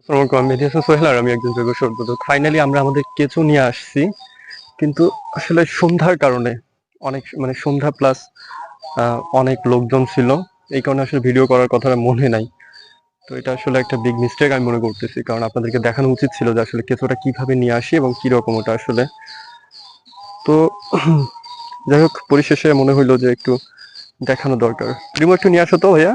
আসসালামু আলাইকুম সোহেল আর আমি একজন জৈব সর্বদক ফাইনালি আমরা আমাদের কেঁচো নিয়ে আসছি। কিন্তু আসলে সন্ধ্যার কারণে অনেক মানে সন্ধ্যা প্লাস অনেক লোকজন ছিল। এই কারণে আসলে ভিডিও করার কথা মনে নাই। তো এটা আসলে একটা বিগ মিস্টেক আমি মনে করতেছি। কারণ আপনাদেরকে দেখানো উচিত ছিল যে আসলে কেঁচোটা কীভাবে নিয়ে আসি এবং কি রকম ওটা আসলে। তো যাই হোক, পরিশেষে মনে হইল যে একটু দেখানো দরকার। রিমো একটু নিয়ে আসো তো ভাইয়া।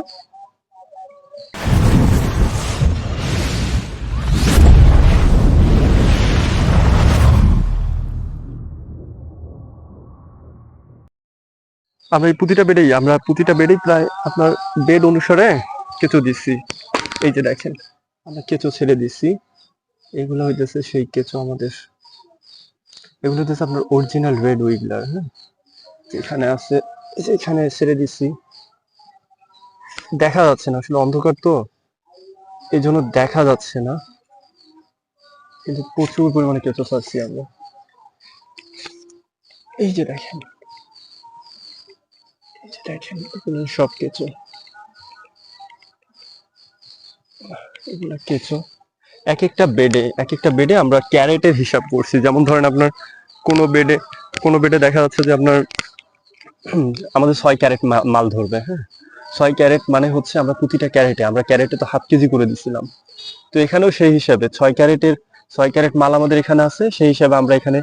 আমরা এই প্রতিটা বেডেই, আমরা প্রতিটা বেডেই প্রায় আপনার বেড অনুসারে কেঁচো দিচ্ছি এই যে দেখেন, আমরা কেঁচো ছেড়ে দিচ্ছি এগুলো হইতেছে সেই কেঁচো আমাদের, এগুলো হইতেছে আপনার অরিজিনাল রেড উইগলার হ্যাঁ? এখানে আছে এখানে ছেড়ে দিচ্ছি দেখা যাচ্ছে না, আসলে অন্ধকার তো এই জন্য দেখা যাচ্ছে না। কিন্তু প্রচুর পরিমাণে কেঁচো ছাড়ছি আমরা। এই যে দেখেন। দেখেন, এগুলো সব কেঁচো। এগুলো কেঁচো। এক একটা বেডে, এক একটা বেডে আমরা ক্যারেটের হিসাব করছি। যেমন ধরেন আপনার কোনো বেডে কোনো বেডে দেখা যাচ্ছে যে আপনার আমাদের ছয় ক্যারেট মাল ধরবে হ্যাঁ? ছয় ক্যারেট মানে হচ্ছে আমরা প্রতিটা ক্যারেটে, আমরা ক্যারেটে তো হাফ কেজি করে দিছিলাম। তো এখানেও সেই হিসাবে ছয় ক্যারেটের, ছয় ক্যারেট মাল আমাদের এখানে আছে। সেই হিসাবে আমরা এখানে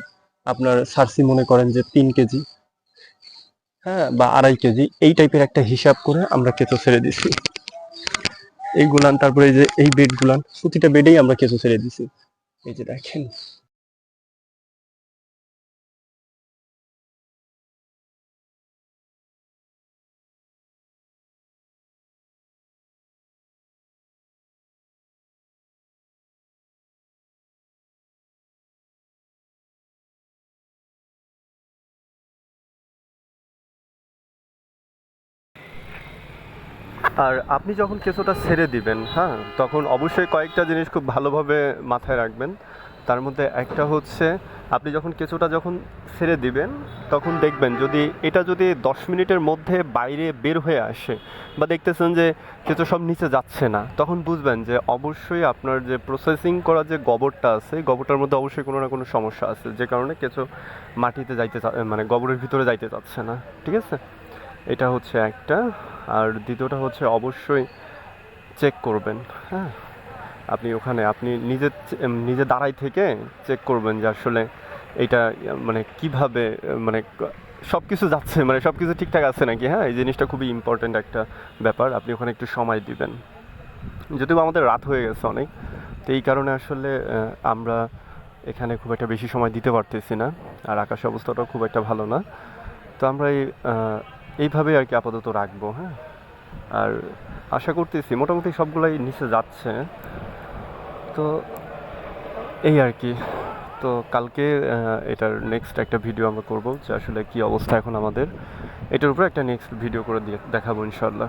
আপনার সার্সি মনে করেন যে তিন কেজি। হ্যাঁ বা আড়াই কেজি, এই টাইপের একটা হিসাব করে আমরা কেঁচো ছেড়ে দিছি। এই গুলান, তারপরে এই যে, এই বেড গুলান, প্রতিটা বেডেই আমরা কেঁচো ছেড়ে দিছি। এই যে দেখেন। আর আপনি যখন কেঁচোটা ছেড়ে দিবেন হ্যাঁ তখন অবশ্যই কয়েকটা জিনিস খুব ভালোভাবে মাথায় রাখবেন। তার মধ্যে একটা হচ্ছে, আপনি যখন কেঁচোটা যখন ছেড়ে দিবেন, তখন দেখবেন যদি এটা যদি দশ মিনিটের মধ্যে বাইরে বের হয়ে আসে বা দেখতেছেন যে কেঁচো সব নিচে যাচ্ছে না, তখন বুঝবেন যে অবশ্যই আপনার যে প্রসেসিং করা যে গোবরটা আছে, গোবরটার মধ্যে অবশ্যই কোনো না কোনো সমস্যা আছে, যে কারণে কেঁচো মাটিতে যাইতে মানে গোবরের ভিতরে যাইতে চাচ্ছে না। ঠিক আছে? এটা হচ্ছে একটা। আর দ্বিতীয়টা হচ্ছে অবশ্যই চেক করবেন হ্যাঁ? আপনি ওখানে, আপনি নিজে নিজে দাঁড়াই থেকে চেক করবেন যে আসলে এটা মানে কীভাবে মানে সব কিছু যাচ্ছে মানে সব কিছু ঠিকঠাক আছে নাকি হ্যাঁ? এই জিনিসটা খুবই ইম্পর্ট্যান্ট একটা ব্যাপার, আপনি ওখানে একটু সময় দিবেন। যদিও আমাদের রাত হয়ে গেছে অনেক, তো এই কারণে আসলে আমরা এখানে খুব একটা বেশি সময় দিতে পারতেছি না, আর আকাশ অবস্থাটাও খুব একটা ভালো না। তো আমরা এই আহ, এইভাবে আর কি আপাতত রাখব হ্যাঁ। আর আশা করতেছি মোটামুটি সবগুলাই নিচে যাচ্ছে। তো এই আর কি। তো কালকে এটার নেক্সট একটা ভিডিও আমরা করব যে আসলে কি অবস্থা এখন আমাদের। এটার উপরে একটা নেক্সট ভিডিও করে দিয়ে দেখাবো ইনশাল্লাহ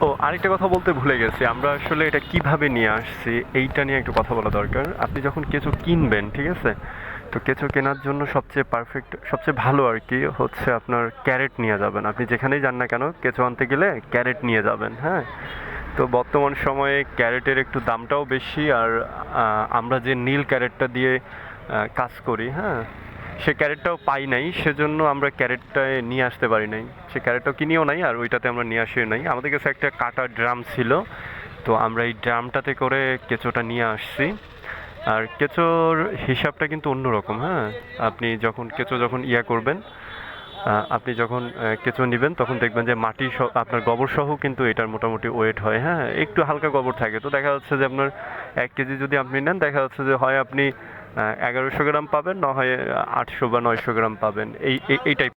ও আরেকটা কথা বলতে ভুলে গেছি। আমরা আসলে এটা কীভাবে নিয়ে আসছি এইটা নিয়ে একটু কথা বলা দরকার। আপনি যখন কেঁচো কিনবেন ঠিক আছে? তো কেঁচো কেনার জন্য সবচেয়ে পারফেক্ট সবচেয়ে ভালো আর কি হচ্ছে আপনার ক্যারেট নিয়ে যাবেন। আপনি যেখানেই যান না কেন, কেঁচো আনতে গেলে ক্যারেট নিয়ে যাবেন হ্যাঁ? তো বর্তমান সময়ে ক্যারেটের একটু দামটাও বেশি আর আমরা যে নীল ক্যারেটটা দিয়ে কাজ করি হ্যাঁ? সে ক্যারেটটাও পাই নাই, সেজন্য আমরা ক্যারেটটায় নিয়ে আসতে পারি নাই। সে ক্যারেটটাও কিনিও নাই আর ওইটাতে আমরা নিয়ে আসিও নাই। আমাদের কাছে একটা কাটা ড্রাম ছিল, তো আমরা এই ড্রামটাতে করে কেঁচোটা নিয়ে আসছি। আর কেঁচোর হিসাবটা কিন্তু অন্যরকম হ্যাঁ? আপনি যখন কেঁচো যখন ইয়া করবেন আপনি যখন কেঁচো নেবেন, তখন দেখবেন যে মাটি সহ, আপনার গোবর সহ কিন্তু এটার মোটামুটি ওয়েট হয় হ্যাঁ? একটু হালকা গোবর থাকে। তো দেখা যাচ্ছে যে আপনার এক কেজি যদি আপনি নেন, দেখা যাচ্ছে যে হয় আপনি এগারোশো গ্রাম পাবেন, না হয় আটশো বা নয়শো গ্রাম পাবেন। এই, এই- এই টাইপ